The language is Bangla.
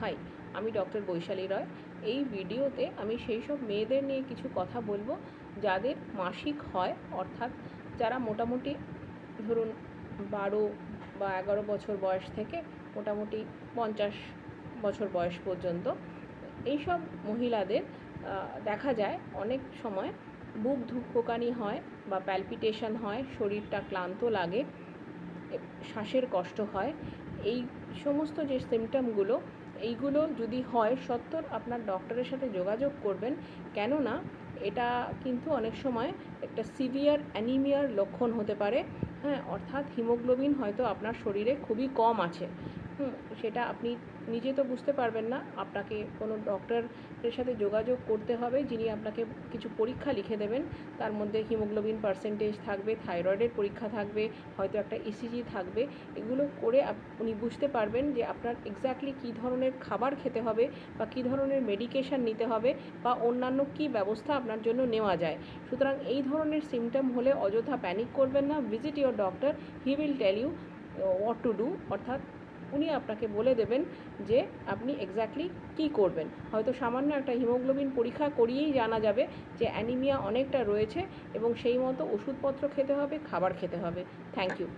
হাই, আমি ডক্টর বৈশালী রয়। এই ভিডিওতে আমি সেই সব মেয়েদের নিয়ে কিছু কথা বলব যাদের মাসিক হয়, অর্থাৎ যারা মোটামুটি ধরুন বারো বা এগারো বছর বয়স থেকে মোটামুটি পঞ্চাশ বছর বয়স পর্যন্ত, এইসব মহিলাদের দেখা যায় অনেক সময় বুক ধুকপোকানি হয় বা প্যালপিটেশন হয়, শরীরটা ক্লান্ত লাগে শ্বাসের কষ্ট হয় এই সমস্ত যে সিমটমগুলো এইগুলো যদি হয় সত্তর আপনার ডক্টরের সাথে যোগাযোগ করবেন। কেননা এটা কিন্তু অনেক সময় একটা সিভিয়ার অ্যানিমিয়ার লক্ষণ হতে পারে। হ্যাঁ অর্থাৎ হিমোগ্লোবিন হয়তো আপনার শরীরে খুবই কম আছে। সেটা আপনি নিজে তো বুঝতে পারবেন না। আপনাকে কোনো ডক্টরের সাথে যোগাযোগ করতে হবে, যিনি আপনাকে কিছু পরীক্ষা লিখে দেবেন। তার মধ্যে হিমোগ্লোবিন পার্সেন্টেজ থাকবে, থাইরয়েডের পরীক্ষা থাকবে, হয়তো একটা ইসিজি থাকবে। এগুলো করে উনি বুঝতে পারবেন যে আপনার এক্স্যাক্টলি কী ধরনের খাবার খেতে হবে বা কী ধরনের মেডিকেশন নিতে হবে বা অন্যান্য কী ব্যবস্থা আপনার জন্য নেওয়া যায়। সুতরাং এই ধরনের সিমটম হলে অযথা প্যানিক করবেন না। Visit your doctor he will tell you what to do অর্থাৎ উনি আপনাকে বলে দেবেন যে আপনি এক্স্যাক্টলি কি করবেন। হয়তো সামান্য একটা হিমোগ্লোবিন পরীক্ষা করিয়েই জানা যাবে যে অ্যানিমিয়া অনেকটা রয়েছে এবং সেই মতো ওষুধপত্র খেতে হবে, খাবার খেতে হবে। Thank you